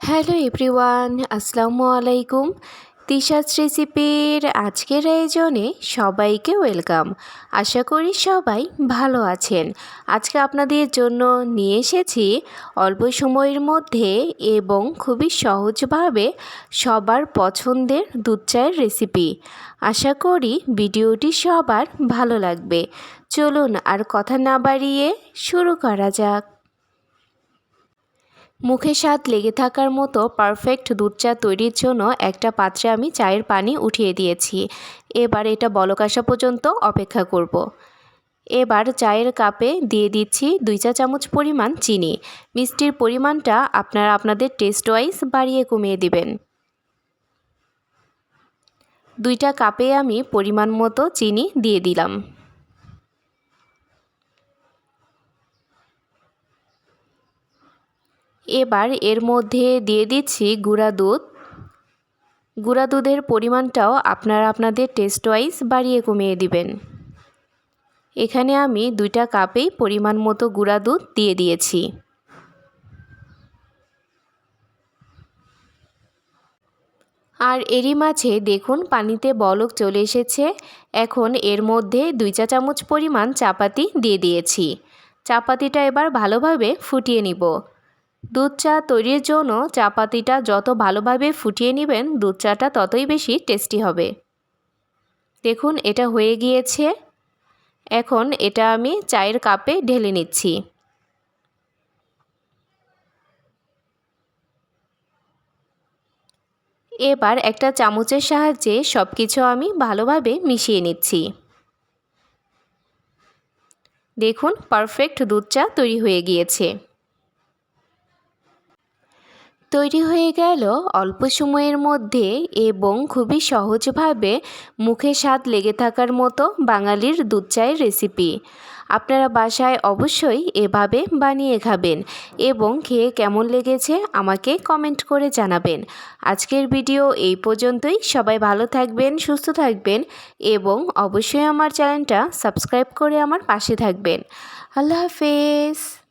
Hello everyone, আসসালামু আলাইকুম। তিশাস রেসিপির আজকের আয়োজনে সবাইকে ওয়েলকাম। আশা করি সবাই ভালো আছেন। আজকে আপনাদের জন্য নিয়ে এসেছি অল্প সময়ের মধ্যে এবং খুবই সহজভাবে সবার পছন্দের দুধ চায়ের রেসিপি। আশা করি ভিডিওটি সবার ভালো লাগবে। চলুন আর কথা না বাড়িয়ে শুরু করা যাক। মুখে স্বাদ লেগে থাকার মতো পারফেক্ট দুধ চা তৈরির জন্য একটা পাত্রে আমি চায়ের পানি উঠিয়ে দিয়েছি। এবার এটা বলক আসা পর্যন্ত অপেক্ষা করব। এবার চায়ের কাপে দিয়ে দিচ্ছি দুই চা চামচ পরিমাণ চিনি। মিষ্টির পরিমাণটা আপনারা আপনাদের টেস্ট ওয়াইজ বাড়িয়ে কমিয়ে দিবেন। দুইটা কাপে আমি পরিমাণ মতো চিনি দিয়ে দিলাম। এবার এর মধ্যে দিয়ে দিচ্ছি গুঁড়া দুধ। গুঁড়া দুধের পরিমাণটাও আপনারা আপনাদের টেস্ট ওয়াইজ বাড়িয়ে কমিয়ে দিবেন। এখানে আমি দুইটা কাপেই পরিমাণ মতো গুঁড়া দুধ দিয়ে দিয়েছি। আর এরই মাঝে দেখুন পানিতে বলক চলে এসেছে। এখন এর মধ্যে দুই চা চামচ পরিমাণ চাপাতি দিয়ে দিয়েছি। চাপাতিটা এবার ভালোভাবে ফুটিয়ে নিব। দুধ চা তৈরির জন্য চা পাতিটা যত ভালোভাবে ফুটিয়ে নেবেন দুধ চাটা ততই বেশি টেস্টি হবে। দেখুন, এটা হয়ে গিয়েছে। এখন এটা আমি চায়ের কাপে ঢেলে নিচ্ছি। এবার একটা চামচের সাহায্যে সব কিছু আমি ভালোভাবে মিশিয়ে নিচ্ছি। দেখুন, পারফেক্ট দুধ চা তৈরি হয়ে গিয়েছে। তৈরি হয়ে গেল অল্প সময়ের মধ্যে এবং খুবই সহজভাবে মুখে স্বাদ লেগে থাকার মতো বাঙালির দুধ চায়ের রেসিপি আপনারা বাসায় অবশ্যই এভাবে বানিয়ে খাবেন এবং খেয়ে কেমন লেগেছে আমাকে কমেন্ট করে জানাবেন। আজকের ভিডিও এই পর্যন্তই। সবাই ভালো থাকবেন, সুস্থ থাকবেন এবং অবশ্যই আমার চ্যানেলটা সাবস্ক্রাইব করে আমার পাশে থাকবেন। আল্লাহ হাফেজ।